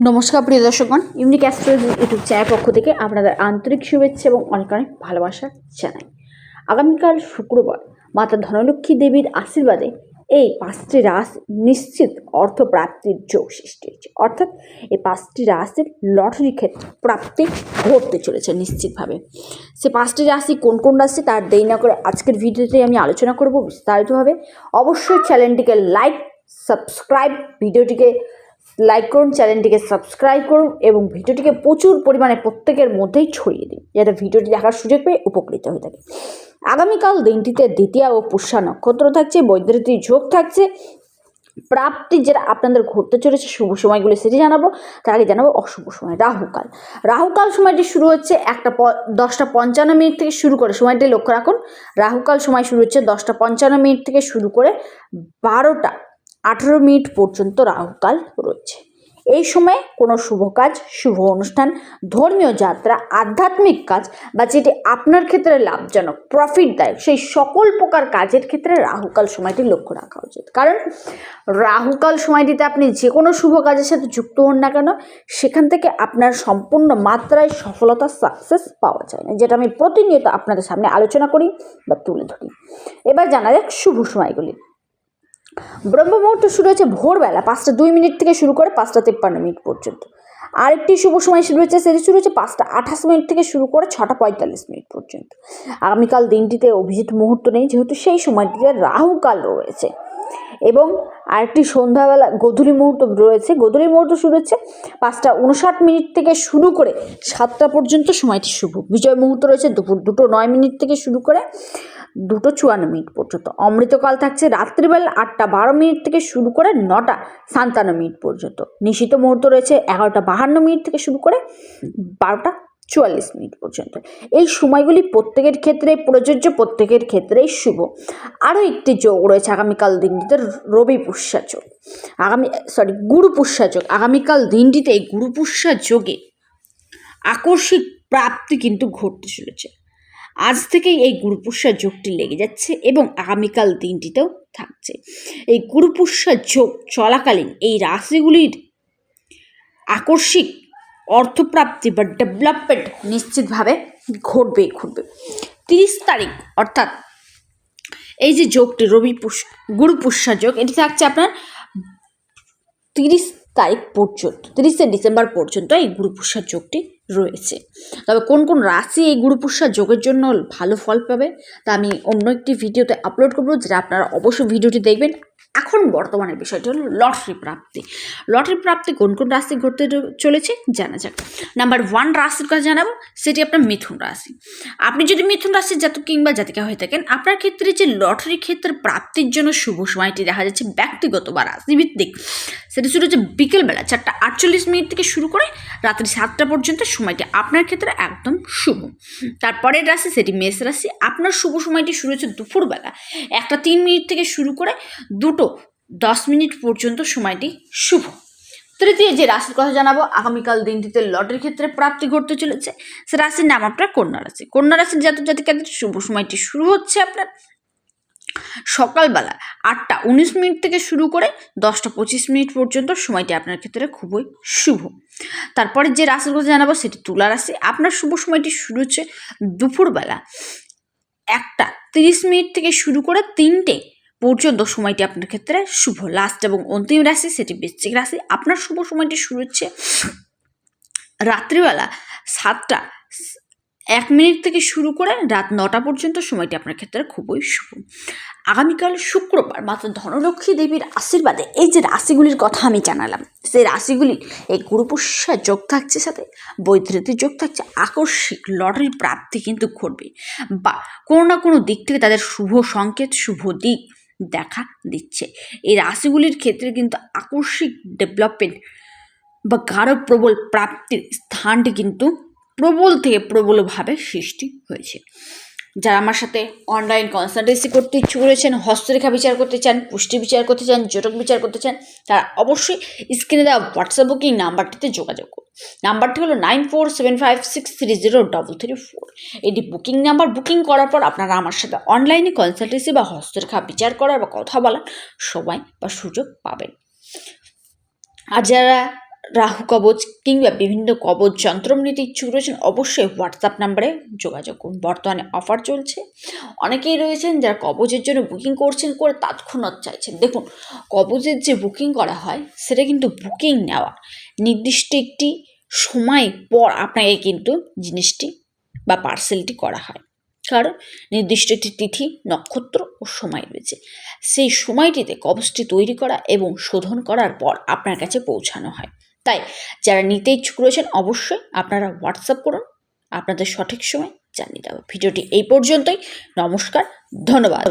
নমস্কার, প্রিয় দর্শকগণ। ইউনিক অ্যাস্ট্রোলজি ইউটিউব চ্যানেল পক্ষ থেকে আপনাদের আন্তরিক শুভেচ্ছা এবং অনেক অনেক ভালোবাসা জানাই। আগামীকাল শুক্রবার, মাতা ধনলক্ষ্মী দেবীর আশীর্বাদে এই পাঁচটি রাস নিশ্চিত অর্থ প্রাপ্তির যোগ সৃষ্টি হয়েছে। অর্থাৎ এই পাঁচটি রাশির লটারি ক্ষেত্রে প্রাপ্তি ঘটতে চলেছে নিশ্চিতভাবে। সে পাঁচটি রাশি কোন কোন রাশি তার দেরি না করে আজকের ভিডিওতে আমি আলোচনা করব বিস্তারিতভাবে। অবশ্যই চ্যানেলটিকে লাইক সাবস্ক্রাইব ভিডিওটিকে লাইক করুন চ্যানেলটিকে সাবস্ক্রাইব করুন এবং ভিডিওটিকে প্রচুর পরিমাণে প্রত্যেকের মধ্যেই ছড়িয়ে দিন, যাতে ভিডিওটি দেখার সুযোগ পেয়ে উপকৃত হয়ে থাকে। আগামীকাল দিনটিতে দ্বিতীয় ও পুষ্যা নক্ষত্র থাকছে বৈদ্যুতিক ঝোঁক থাকছে। প্রাপ্তি যেটা আপনাদের ঘটতে চলেছে শুভ সময়গুলি সেটি জানাব, তার আগে জানাব অশুভ সময়, রাহুকাল। রাহুকাল সময়টি শুরু হচ্ছে একটা দশটা পঞ্চান্ন মিনিট থেকে শুরু করে, সময়টি লক্ষ্য রাখুন, রাহুকাল সময় শুরু হচ্ছে দশটা পঞ্চান্ন মিনিট থেকে শুরু করে বারোটা আঠেরো মিনিট পর্যন্ত রাহুকাল রয়েছে। এই সময়ে কোনো শুভ কাজ, শুভ অনুষ্ঠান, ধর্মীয় যাত্রা, আধ্যাত্মিক কাজ বা যেটি আপনার ক্ষেত্রে লাভজনক প্রফিটদায়ক সেই সকল প্রকার কাজের ক্ষেত্রে রাহুকাল সময়টি লক্ষ্য রাখা উচিত। কারণ রাহুকাল সময়টিতে আপনি যে কোনো শুভ কাজের সাথে যুক্ত হন না কেন, সেখান থেকে আপনার সম্পূর্ণ মাত্রায় সফলতা সাকসেস পাওয়া যায় না, যেটা আমি প্রতিনিয়ত আপনাদের সামনে আলোচনা করি বা তুলে ধরি। এবার জানা যাক শুভ সময়গুলি। ব্রহ্ম মুহূর্ত শুরু হচ্ছে ভোরবেলা, পাঁচটা দুই মিনিট থেকে শুরু করে পাঁচটা তেপ্পান্ন মিনিট পর্যন্ত। আরেকটি শুভ সময় শুরু হচ্ছে সেটি শুরু হচ্ছে পাঁচটা আঠাশ মিনিট থেকে শুরু করে ছটা পঁয়তাল্লিশ মিনিট পর্যন্ত। আগামীকাল দিনটিতে অভিজিৎ মুহূর্ত নেই, যেহেতু সেই সময়টিতে রাহুকাল রয়েছে। এবং আরেকটি সন্ধ্যাবেলা গোধূলি মুহূর্ত রয়েছে। গোধূলি মুহূর্ত শুরু হচ্ছে পাঁচটা উনষাট মিনিট থেকে শুরু করে সাতটা পর্যন্ত সময়টি শুভ। বিজয় মুহূর্ত রয়েছে দুপুর দুটো নয় মিনিট থেকে শুরু করে দুটো চুয়ান্ন মিনিট পর্যন্ত। অমৃতকাল থাকছে রাত্রিবেলা আটটা বারো মিনিট থেকে শুরু করে নটা সান্তান্ন মিনিট পর্যন্ত। নিশিত মুহূর্ত রয়েছে এগারোটা বাহান্ন মিনিট থেকে শুরু করে বারোটা চুয়াল্লিশ মিনিট পর্যন্ত। এই সময়গুলি প্রত্যেকের ক্ষেত্রে প্রযোজ্য, প্রত্যেকের ক্ষেত্রেই শুভ। আরও একটি যোগ রয়েছে আগামীকাল দিনটিতে রবি পুষ্যা যোগ। আগামী সরি গুরু পুষ্যা যোগ। আগামীকাল দিনটিতে এই গুরু পুষ্যা যোগে আকস্মিক প্রাপ্তি কিন্তু ঘটতে চলেছে। আজ থেকেই এই গুরুপুষ্যা যোগটি লেগে যাচ্ছে এবং আগামীকাল দিনটিতেও থাকছে। এই গুরুপুষ্যা যোগ চলাকালীন এই রাশিগুলির আকস্মিক অর্থপ্রাপ্তি বা ডেভেলপমেন্ট নিশ্চিতভাবে ঘটবেই ঘটবে। তিরিশ তারিখ, অর্থাৎ এই যে যোগটি রবি পুষ গুরু পুষ্যা যোগ, এটি থাকছে আপনার তিরিশ তারিখ পর্যন্ত, তিরিশে ডিসেম্বর পর্যন্ত এই গুরু পুষ্যা যোগটি রয়েছে। তবে কোন কোন রাশি এই গুরুপুষ্যা যোগের জন্য ভালো ফল পাবে তা আমি অন্য একটি ভিডিওতে আপলোড করব, যেটা আপনারা অবশ্যই ভিডিওটি দেখবেন। এখন বর্তমানের বিষয়টি হলো লটারি প্রাপ্তি। লটারি প্রাপ্তি কোন কোন রাশি ঘটতে চলেছে জানা যাক। নাম্বার ওয়ান রাশির কথা জানাব, সেটি আপনার মিথুন রাশি। আপনি যদি মিথুন রাশির জাতক কিংবা জাতিকা হয়ে থাকেন, আপনার ক্ষেত্রে যে লটারি ক্ষেত্রে প্রাপ্তির জন্য শুভ সময়টি দেখা যাচ্ছে ব্যক্তিগত বা রাশিভিত্তিক। সেটি শুরু হচ্ছে বিকেলবেলা চারটা আটচল্লিশ মিনিট থেকে শুরু করে রাত্রি সাতটা পর্যন্ত সময়টি আপনার ক্ষেত্রে একদম শুভ। তারপরের রাশি সেটি মেষ রাশি। আপনার শুভ সময়টি শুরু হচ্ছে দুপুরবেলা। একটা তিন মিনিট থেকে শুরু করে দুটো দশ মিনিট পর্যন্ত সময়টি শুভ। তৃতীয় যে রাশির কথা জানাব, আগামীকাল দিনটিতে লটারির ক্ষেত্রে প্রাপ্তি ঘটতে চলেছে। সে রাশির নাম আপনার কন্যা রাশি। কন্যা রাশির জাতক জাতিকাদের শুভ সময়টি শুরু হচ্ছে আপনার। সকালবেলা আটটা উনিশ মিনিট থেকে শুরু করে দশটা পঁচিশ মিনিট পর্যন্ত সময়টি আপনার ক্ষেত্রে খুবই শুভ। তারপরে যে রাশির কথা জানাব সেটি তুলা রাশি। আপনার শুভ সময়টি শুরু হচ্ছে দুপুরবেলা একটা তিরিশ মিনিট থেকে শুরু করে তিনটে পর্যন্ত সময়টি আপনার ক্ষেত্রে শুভ। লাস্ট এবং অন্তিম রাশি সেটি বৃশ্চিক রাশি। আপনার শুভ সময়টি শুরু হচ্ছে রাত্রিবেলা সাতটা এক মিনিট থেকে শুরু করে রাত নটা পর্যন্ত সময়টি আপনার ক্ষেত্রে খুবই শুভ। আগামীকাল শুক্রবার মাত্র ধনলক্ষ্মী দেবীর আশীর্বাদে এই যে রাশিগুলির কথা আমি জানালাম, সেই রাশিগুলি এই গুরুপুষ্যা যোগ থাকছে সাথে বৈদ্যুতিক যোগ থাকছে, আকস্মিক লটারি প্রাপ্তি কিন্তু ঘটবে বা কোনো না কোনো দিক থেকে তাদের শুভ সংকেত, শুভ দিক দেখা দিচ্ছে। এই রাশিগুলির ক্ষেত্রে কিন্তু আকস্মিক ডেভেলপমেন্ট বা গাঢ় প্রবল প্রাপ্তির স্থানটি কিন্তু প্রবল থেকে প্রবলভাবে সৃষ্টি হয়েছে। যারা আমার সাথে অনলাইন কনসালটেন্সি করতে ইচ্ছুক রয়েছেন, হস্তরেখা বিচার করতে চান, পুষ্টি বিচার করতে চান, জটক বিচার করতে চান, তারা অবশ্যই স্ক্রিনে দেওয়া হোয়াটসঅ্যাপ বুকিং নাম্বারটিতে যোগাযোগ করুন। নাম্বারটি হলো nine four seven five six three zero double three four এটি বুকিং নাম্বার বুকিং করার পর আপনারা আমার সাথে অনলাইনে কনসালটেন্সি বা হস্তরেখা বিচার করার বা কথা বলার সময় বা সুযোগ পাবেন। আর যারা রাহু কবচ কিংবা বিভিন্ন কবচ যন্ত্র নিতে ইচ্ছুক রয়েছেন, অবশ্যই হোয়াটসঅ্যাপ নাম্বারে যোগাযোগ করুন। বর্তমানে অফার চলছে। অনেকেই রয়েছেন যারা কবচের জন্য বুকিং করছেন করে তৎক্ষণাৎ চাইছেন। দেখুন, কবচের যে বুকিং করা হয়, সেটা কিন্তু বুকিং নেওয়া। নির্দিষ্ট একটি সময় পর আপনাকে কিন্তু জিনিসটি বা পার্সেলটি করা হয়। কারণ নির্দিষ্ট একটি তিথি, নক্ষত্র ও সময় রয়েছে। সেই সময়টিতে কবচটি তৈরি করা এবং শোধন করার পর আপনার কাছে পৌঁছানো হয়। তাই যারা নিতে ইচ্ছুক রয়েছেন অবশ্যই আপনারা হোয়াটসঅ্যাপ করুন। আপনাদের সঠিক সময় জানিয়ে দেবো ভিডিওটি এই পর্যন্তই। নমস্কার, ধন্যবাদ।